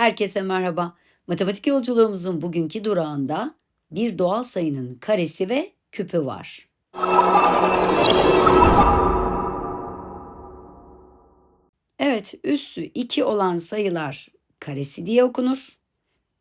Herkese merhaba. Matematik yolculuğumuzun bugünkü durağında bir doğal sayının karesi ve küpü var. Evet, üssü 2 olan sayılar karesi diye okunur.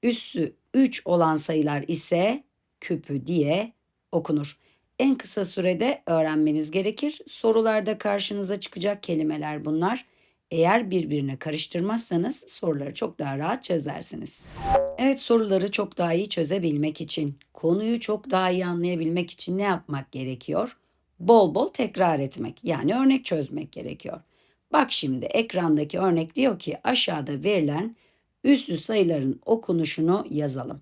Üssü 3 olan sayılar ise küpü diye okunur. En kısa sürede öğrenmeniz gerekir. Sorularda karşınıza çıkacak kelimeler bunlar. Eğer birbirine karıştırmazsanız soruları çok daha rahat çözersiniz. Evet soruları çok daha iyi çözebilmek için, konuyu çok daha iyi anlayabilmek için ne yapmak gerekiyor? Bol bol tekrar etmek yani örnek çözmek gerekiyor. Bak şimdi ekrandaki örnek diyor ki aşağıda verilen üslü sayıların okunuşunu yazalım.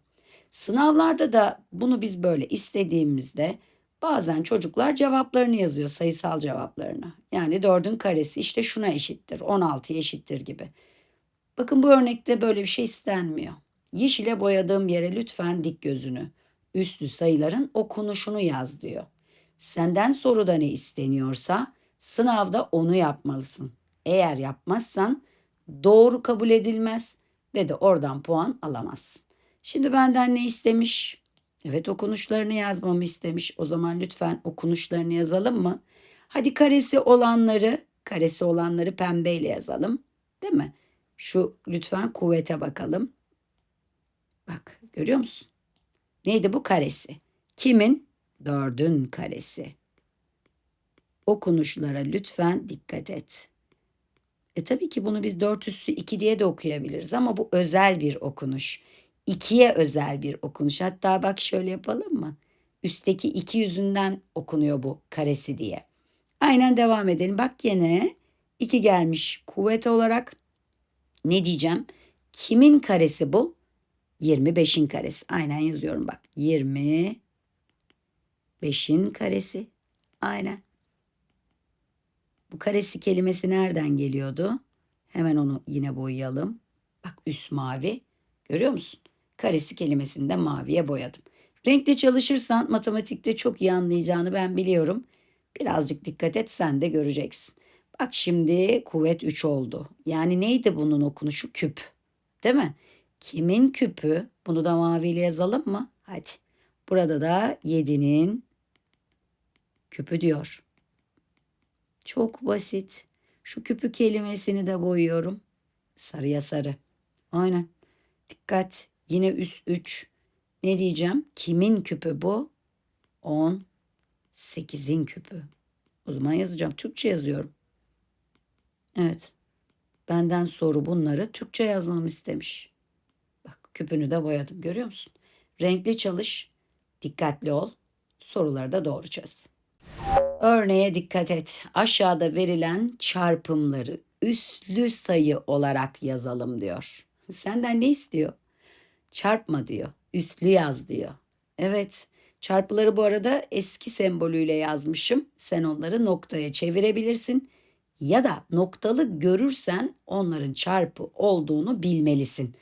Sınavlarda da bunu biz böyle istediğimizde bazen çocuklar cevaplarını yazıyor sayısal cevaplarını. Yani 4'ün karesi işte şuna eşittir 16'ya eşittir gibi. Bakın bu örnekte böyle bir şey istenmiyor. Yeşile boyadığım yere lütfen dik gözünü. Üslü sayıların okunuşunu yaz diyor. Senden soruda ne isteniyorsa sınavda onu yapmalısın. Eğer yapmazsan doğru kabul edilmez ve de oradan puan alamazsın. Şimdi benden ne istemiş? Evet okunuşlarını yazmamı istemiş. O zaman lütfen okunuşlarını yazalım mı? Hadi karesi olanları, karesi olanları pembeyle yazalım. Değil mi? Şu lütfen kuvvete bakalım. Bak görüyor musun? Neydi bu karesi? Kimin? Dördün karesi. Okunuşlara lütfen dikkat et. E tabii ki bunu biz 4 üssü 2 diye de okuyabiliriz ama bu özel bir okunuş. 2'ye özel bir okunuş. Hatta bak şöyle yapalım mı? Üstteki 2 yüzünden okunuyor bu karesi diye. Aynen devam edelim. Bak yine 2 gelmiş kuvvet olarak. Ne diyeceğim? Kimin karesi bu? 25'in karesi. Aynen yazıyorum bak. 25'in karesi. Aynen. Bu karesi kelimesi nereden geliyordu? Hemen onu yine boyayalım. Bak üst mavi. Görüyor musun? Karesi kelimesini de maviye boyadım. Renkle çalışırsan matematikte çok iyi anlayacağını ben biliyorum. Birazcık dikkat et sen de göreceksin. Bak şimdi kuvvet 3 oldu. Yani neydi bunun okunuşu? Küp. Değil mi? Kimin küpü? Bunu da maviyle yazalım mı? Hadi. Burada da 7'nin küpü diyor. Çok basit. Şu küpü kelimesini de boyuyorum. Sarıya sarı. Aynen. Dikkat. Yine üst 3. Ne diyeceğim? Kimin küpü bu? 10. 8'in küpü. O zaman yazacağım. Türkçe yazıyorum. Evet. Benden soru bunları Türkçe yazmamı istemiş. Bak küpünü de boyadım görüyor musun? Renkli çalış, dikkatli ol, soruları da doğru çöz. Örneğe dikkat et. Aşağıda verilen çarpımları üslü sayı olarak yazalım diyor. Senden ne istiyor? Çarpma diyor. Üslü yaz diyor. Evet. Çarpıları bu arada eski sembolüyle yazmışım. Sen onları noktaya çevirebilirsin ya da noktalı görürsen onların çarpı olduğunu bilmelisin.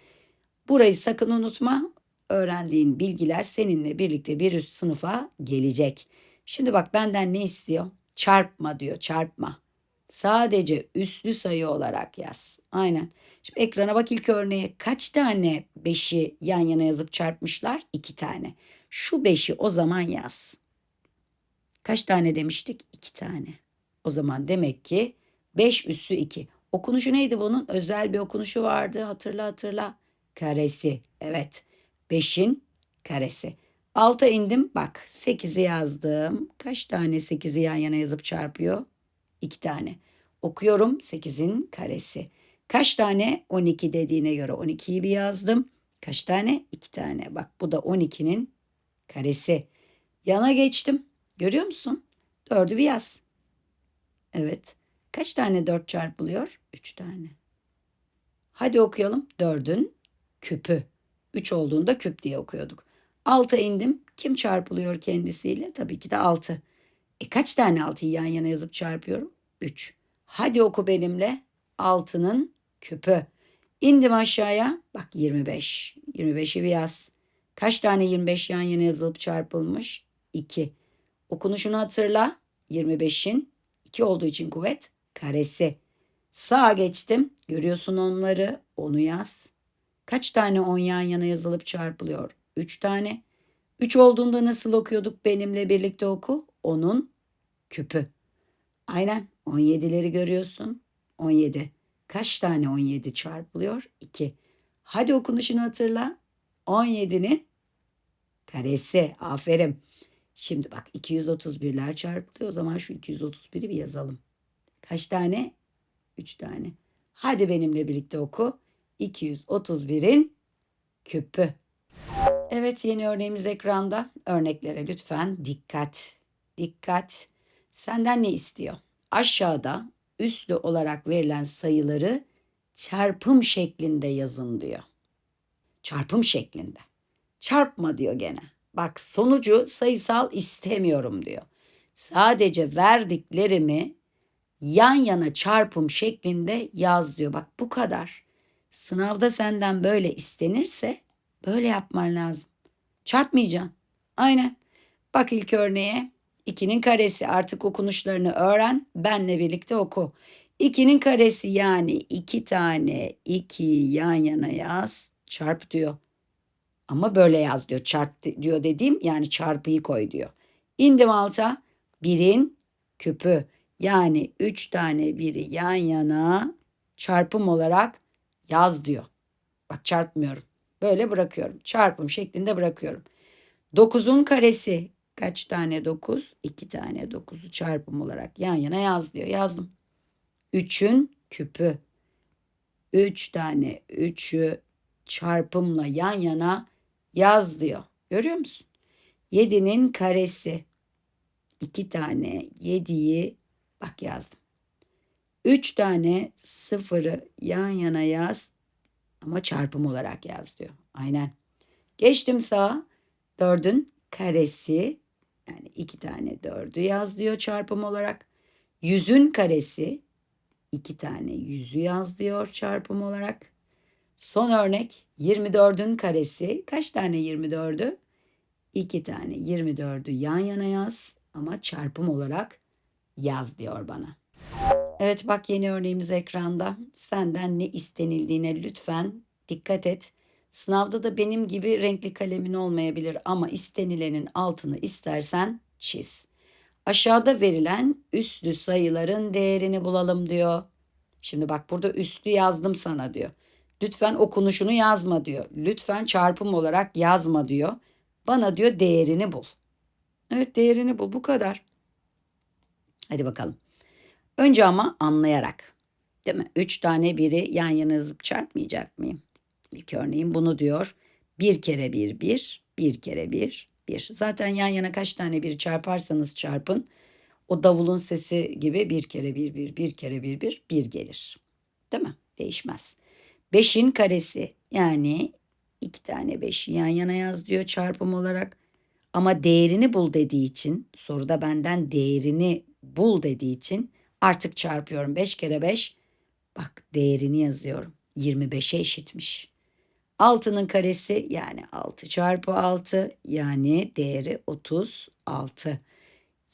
Burayı sakın unutma. Öğrendiğin bilgiler seninle birlikte bir üst sınıfa gelecek. Şimdi bak benden ne istiyor? Çarpma diyor, çarpma. Sadece üslü sayı olarak yaz. Aynen. Şimdi ekrana bak ilk örneğe. Kaç tane 5'i yan yana yazıp çarpmışlar? 2 tane. Şu 5'i o zaman yaz. Kaç tane demiştik? 2 tane. O zaman demek ki 5 üssü 2. Okunuşu neydi bunun? Özel bir okunuşu vardı. Hatırla hatırla. Karesi. Evet. 5'in karesi. Alta indim. Bak 8'i yazdım. Kaç tane 8'i yan yana yazıp çarpıyor? 2 tane. Okuyorum 8'in karesi. Kaç tane? 12 dediğine göre 12'yi bir yazdım. Kaç tane? 2 tane. Bak bu da 12'nin karesi. Yana geçtim. Görüyor musun? 4'ü bir yaz. Evet. Kaç tane 4 çarpılıyor? 3 tane. Hadi okuyalım. 4'ün küpü. 3 olduğunda küp diye okuyorduk. 6'a indim. Kim çarpılıyor kendisiyle? Tabii ki de 6. E kaç tane 6'yı yan yana yazıp çarpıyorum? 3. Hadi oku benimle. 6'nın küpü. İndim aşağıya. Bak 25. 25'i bir yaz. Kaç tane 25 yan yana yazılıp çarpılmış? 2. Okunuşunu hatırla. 25'in 2 olduğu için kuvvet karesi. Sağa geçtim. Görüyorsun onları. Onu yaz. Kaç tane 10 yan yana yazılıp çarpılıyor? 3 tane. 3 olduğunda nasıl okuyorduk benimle birlikte oku? Onun küpü. Aynen 17'leri görüyorsun. 17. Kaç tane 17 çarpılıyor? 2. Hadi okunuşunu hatırla. 17'nin karesi. Aferin. Şimdi bak 231'ler çarpılıyor. O zaman şu 231'i bir yazalım. Kaç tane? 3 tane. Hadi benimle birlikte oku. 231'in küpü. Evet yeni örneğimiz ekranda. Örneklere lütfen dikkat. Dikkat. Senden ne istiyor? Aşağıda üslü olarak verilen sayıları çarpım şeklinde yazın diyor. Çarpım şeklinde. Çarpma diyor gene. Bak sonucu sayısal istemiyorum diyor. Sadece verdiklerimi yan yana çarpım şeklinde yaz diyor. Bak bu kadar. Sınavda senden böyle istenirse böyle yapman lazım. Çarpmayacaksın. Aynen. Bak ilk örneğe 2'nin karesi artık okunuşlarını öğren. Benle birlikte oku. 2'nin karesi yani 2 tane 2 yan yana yaz çarp diyor. Ama böyle yaz diyor. Çarp diyor dediğim yani çarpıyı koy diyor. İndim alta. Birin küpü. Yani üç tane biri yan yana çarpım olarak yaz diyor. Bak çarpmıyorum. Böyle bırakıyorum. Çarpım şeklinde bırakıyorum. Dokuzun karesi. Kaç tane dokuz? İki tane dokuzu çarpım olarak yan yana yaz diyor. Yazdım. Üçün küpü. Üç tane üçü çarpımla yan yana yaz diyor. Görüyor musun? Yedinin karesi. İki tane yediyi bak yazdım. Üç tane sıfırı yan yana yaz ama çarpım olarak yaz diyor. Aynen. Geçtim sağa. Dördün karesi yani iki tane dördü yaz diyor çarpım olarak. Yüzün karesi iki tane yüzü yaz diyor çarpım olarak. Son örnek 24'ün karesi. Kaç tane 24'ü? 2 tane 24'ü yan yana yaz ama çarpım olarak yaz diyor bana. Evet bak yeni örneğimiz ekranda. Senden ne istenildiğine lütfen dikkat et. Sınavda da benim gibi renkli kalemin olmayabilir ama istenilenin altını istersen çiz. Aşağıda verilen üslü sayıların değerini bulalım diyor. Şimdi bak burada üslü yazdım sana diyor. Lütfen okunuşunu yazma diyor. Lütfen çarpım olarak yazma diyor. Bana diyor değerini bul. Evet değerini bul bu kadar. Hadi bakalım. Önce ama anlayarak. Değil mi? Üç tane biri yan yana yazıp çarpmayacak mıyım? İlk örneğin bunu diyor. Bir kere bir bir, bir kere bir bir. Zaten yan yana kaç tane bir çarparsanız çarpın. O davulun sesi gibi bir kere bir bir, bir kere bir bir, bir gelir. Değil mi? Değişmez. Beşin karesi yani iki tane beşi yan yana yaz diyor çarpım olarak. Ama değerini bul dediği için soruda benden değerini bul dediği için artık çarpıyorum. Beş kere beş bak değerini yazıyorum. 25'e eşitmiş. Altının karesi yani 6 çarpı 6 yani değeri 36.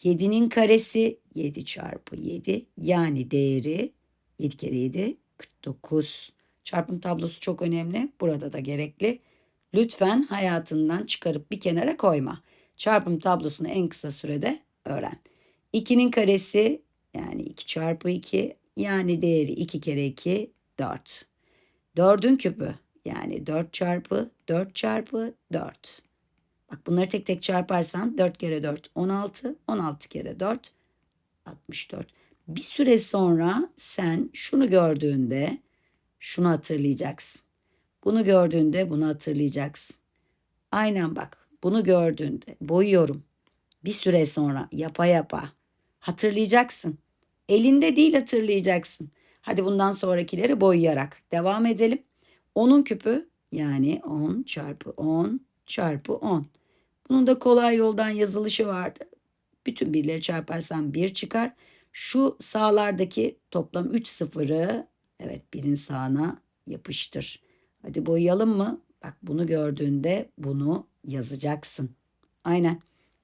7'nin karesi 7 çarpı 7 yani değeri 7 kere 7 49. Çarpım tablosu çok önemli. Burada da gerekli. Lütfen hayatından çıkarıp bir kenara koyma. Çarpım tablosunu en kısa sürede öğren. 2'nin karesi yani 2 çarpı 2 yani değeri 2 kere 2 4. 4'ün küpü yani 4 çarpı 4 çarpı 4. Bak bunları tek tek çarparsan 4 kere 4 16. 16 kere 4 64. Bir süre sonra sen şunu gördüğünde şunu hatırlayacaksın. Bunu gördüğünde bunu hatırlayacaksın. Aynen bak bunu gördüğünde boyuyorum. Bir süre sonra yapa yapa hatırlayacaksın. Elinde değil hatırlayacaksın. Hadi bundan sonrakileri boyayarak devam edelim. 10'un küpü yani 10 çarpı 10 çarpı 10. Bunun da kolay yoldan yazılışı vardı. Bütün birleri çarparsan 1 çıkar. Şu sağlardaki toplam 3 sıfırı evet birin sağına yapıştır. Hadi boyayalım mı? Bak bunu gördüğünde bunu yazacaksın. Aynen.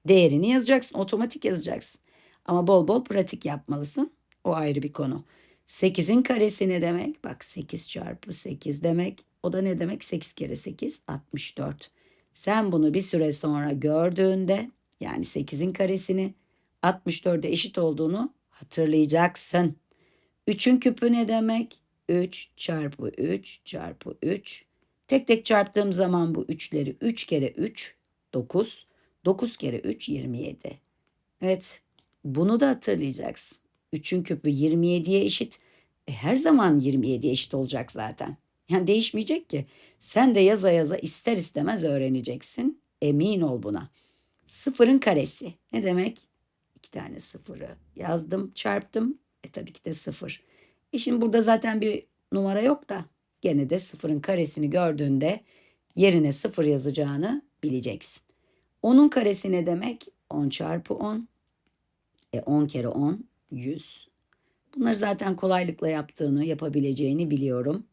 Değerini yazacaksın. Otomatik yazacaksın. Ama bol bol pratik yapmalısın. O ayrı bir konu. 8'in karesi ne demek? Bak 8 çarpı 8 demek. O da ne demek? 8 kere 8 64. Sen bunu bir süre sonra gördüğünde yani 8'in karesini 64'e eşit olduğunu hatırlayacaksın. 3'ün küpü ne demek? 3 çarpı 3 çarpı 3. Tek tek çarptığım zaman bu 3'leri 3 kere 3 9. 9 kere 3 27. Evet bunu da hatırlayacaksın. 3'ün küpü 27'ye eşit. E, her zaman 27'ye eşit olacak zaten. Yani değişmeyecek ki. Sen de yaza yaza ister istemez öğreneceksin. Emin ol buna. Sıfırın karesi. Ne demek? İki tane sıfırı yazdım, çarptım. E tabii ki de sıfır. E şimdi burada zaten bir numara yok da gene de sıfırın karesini gördüğünde yerine sıfır yazacağını bileceksin. Onun karesi ne demek? 10 çarpı 10. E 10 kere 10 100. Bunları zaten kolaylıkla yaptığını, yapabileceğini biliyorum.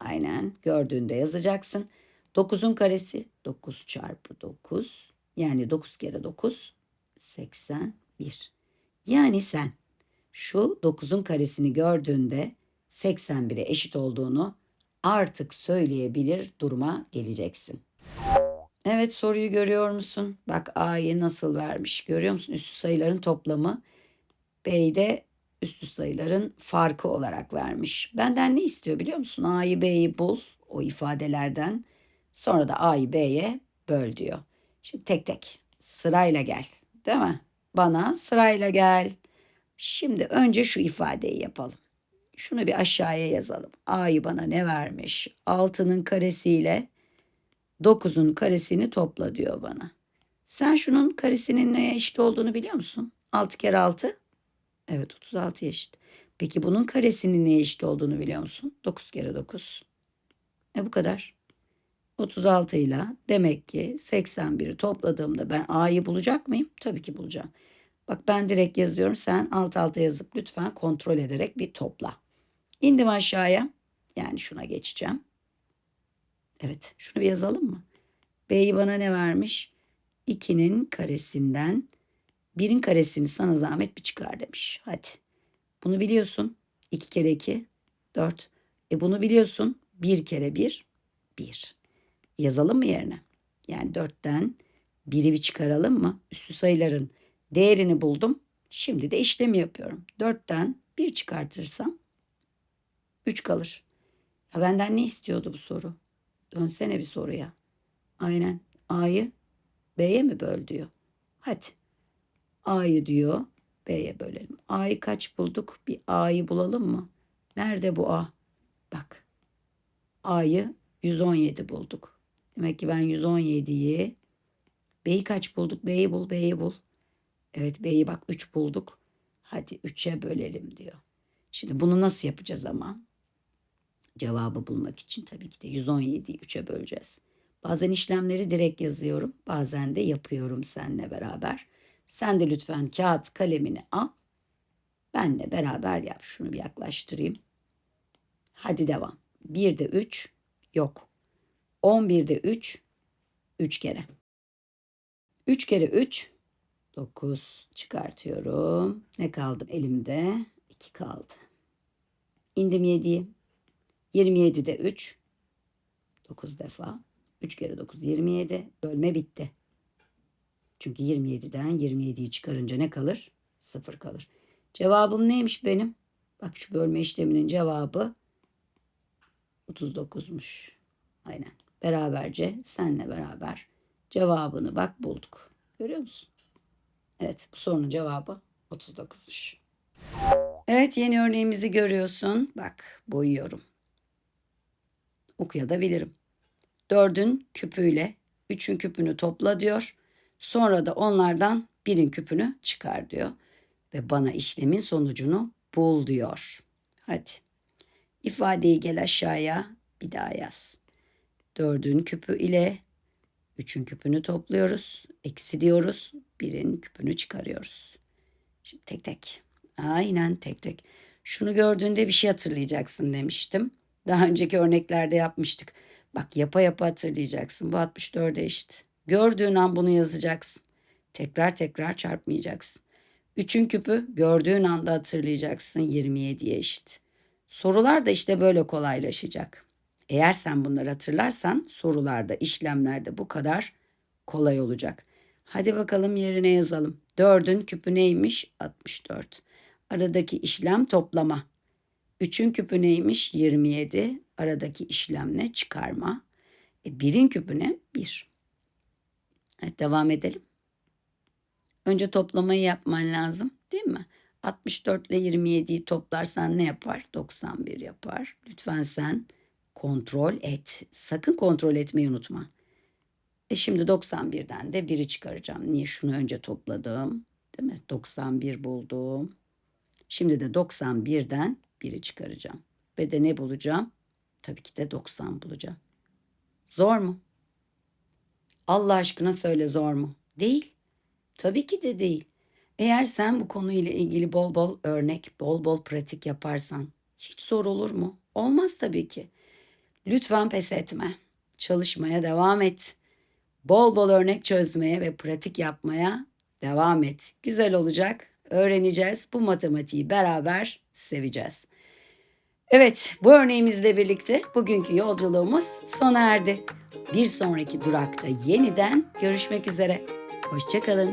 Aynen gördüğünde yazacaksın. 9'un karesi 9 çarpı 9. Yani 9 kere 9 81. Yani sen şu 9'un karesini gördüğünde 81'e eşit olduğunu artık söyleyebilir duruma geleceksin. Evet soruyu görüyor musun? Bak A'yı nasıl vermiş görüyor musun? Üstü sayıların toplamı. B'yi de üstü sayıların farkı olarak vermiş. Benden ne istiyor biliyor musun? A'yı B'yi bul o ifadelerden. Sonra da A'yı B'ye böl diyor. Şimdi tek tek sırayla gel. Değil mi? Bana sırayla gel. Şimdi önce şu ifadeyi yapalım. Şunu bir aşağıya yazalım. A'yı bana ne vermiş? 6'nın karesiyle 9'un karesini topla diyor bana. Sen şunun karesinin neye eşit olduğunu biliyor musun? 6 kere 6 Evet 36 eşit. Peki bunun karesinin neye eşit olduğunu biliyor musun? 9 kere 9. E bu kadar. 36 ile demek ki 81'i topladığımda ben A'yı bulacak mıyım? Tabii ki bulacağım. Bak ben direkt yazıyorum. Sen alt alta yazıp lütfen kontrol ederek bir topla. İndim aşağıya. Yani şuna geçeceğim. Evet şunu bir yazalım mı? B'yi bana ne vermiş? 2'nin karesinden Birin karesini sana zahmet bir çıkar demiş. Hadi. Bunu biliyorsun. 2 kere 2 4. E bunu biliyorsun. 1 kere 1 1. Yazalım mı yerine? Yani 4'ten 1'i bir çıkaralım mı? Üstü sayıların değerini buldum. Şimdi de işlemi yapıyorum. 4'ten 1 çıkartırsam 3 kalır. Ya benden ne istiyordu bu soru? Dönsene bir soruya. Aynen. A'yı B'ye mi böl diyor. Hadi. A'yı diyor. B'ye bölelim. A'yı kaç bulduk? Bir A'yı bulalım mı? Nerede bu A? Bak. A'yı 117 bulduk. Demek ki ben 117'yi B'yi kaç bulduk? B'yi bul, B'yi bul. Evet B'yi bak 3 bulduk. Hadi 3'e bölelim diyor. Şimdi bunu nasıl yapacağız ama? Cevabı bulmak için tabii ki de 117'yi 3'e böleceğiz. Bazen işlemleri direkt yazıyorum. Bazen de yapıyorum seninle beraber. Sen de lütfen kağıt kalemini al. Ben de beraber yap. Şunu bir yaklaştırayım. Hadi devam. 1'de 3 yok. 11'de 3 3 kere. 3 kere 3 9 çıkartıyorum. Ne kaldı elimde? 2 kaldı. İndim 7'yi. 27'de 3 9 defa. 3 kere 9 27. Bölme bitti. Çünkü 27'den 27'yi çıkarınca ne kalır? 0 kalır. Cevabım neymiş benim? Bak şu bölme işleminin cevabı 39'muş. Aynen. Beraberce senle beraber cevabını bak bulduk. Görüyor musun? Evet bu sorunun cevabı 39'muş. Evet yeni örneğimizi görüyorsun. Bak boyuyorum. Okuyabilirim. Dördün küpüyle üçün küpünü topla diyor. Sonra da onlardan birin küpünü çıkar diyor. Ve bana işlemin sonucunu bul diyor. Hadi. İfadeyi gel aşağıya bir daha yaz. Dördün küpü ile üçün küpünü topluyoruz. Eksi diyoruz. Birin küpünü çıkarıyoruz. Şimdi tek tek. Aynen tek tek. Şunu gördüğünde bir şey hatırlayacaksın demiştim. Daha önceki örneklerde yapmıştık. Bak yapa yapa hatırlayacaksın. Bu 64'e eşit. Gördüğün an bunu yazacaksın. Tekrar tekrar çarpmayacaksın. Üçün küpü gördüğün anda hatırlayacaksın 27'ye eşit. Sorular da işte böyle kolaylaşacak. Eğer sen bunları hatırlarsan sorularda, işlemlerde bu kadar kolay olacak. Hadi bakalım yerine yazalım. 4'ün küpü neymiş? 64. Aradaki işlem toplama. 3'ün küpü neymiş? 27. Aradaki işlem ne? Çıkarma. E 1'in küpü ne? 1. Evet, devam edelim. Önce toplamayı yapman lazım değil mi? 64 ile 27'yi toplarsan ne yapar? 91 yapar. Lütfen sen kontrol et. Sakın kontrol etmeyi unutma. E şimdi 91'den de 1'i çıkaracağım. Niye? Şunu önce topladım. Değil mi? 91 buldum. Şimdi de 91'den 1'i çıkaracağım. Ve de ne bulacağım? Tabii ki de 90 bulacağım. Zor mu? Allah aşkına söyle zor mu? Değil. Tabii ki de değil. Eğer sen bu konuyla ilgili bol bol örnek, bol bol pratik yaparsan hiç zor olur mu? Olmaz tabii ki. Lütfen pes etme. Çalışmaya devam et. Bol bol örnek çözmeye ve pratik yapmaya devam et. Güzel olacak. Öğreneceğiz. Bu matematiği beraber seveceğiz. Evet, bu örneğimizle birlikte bugünkü yolculuğumuz sona erdi. Bir sonraki durakta yeniden görüşmek üzere. Hoşçakalın.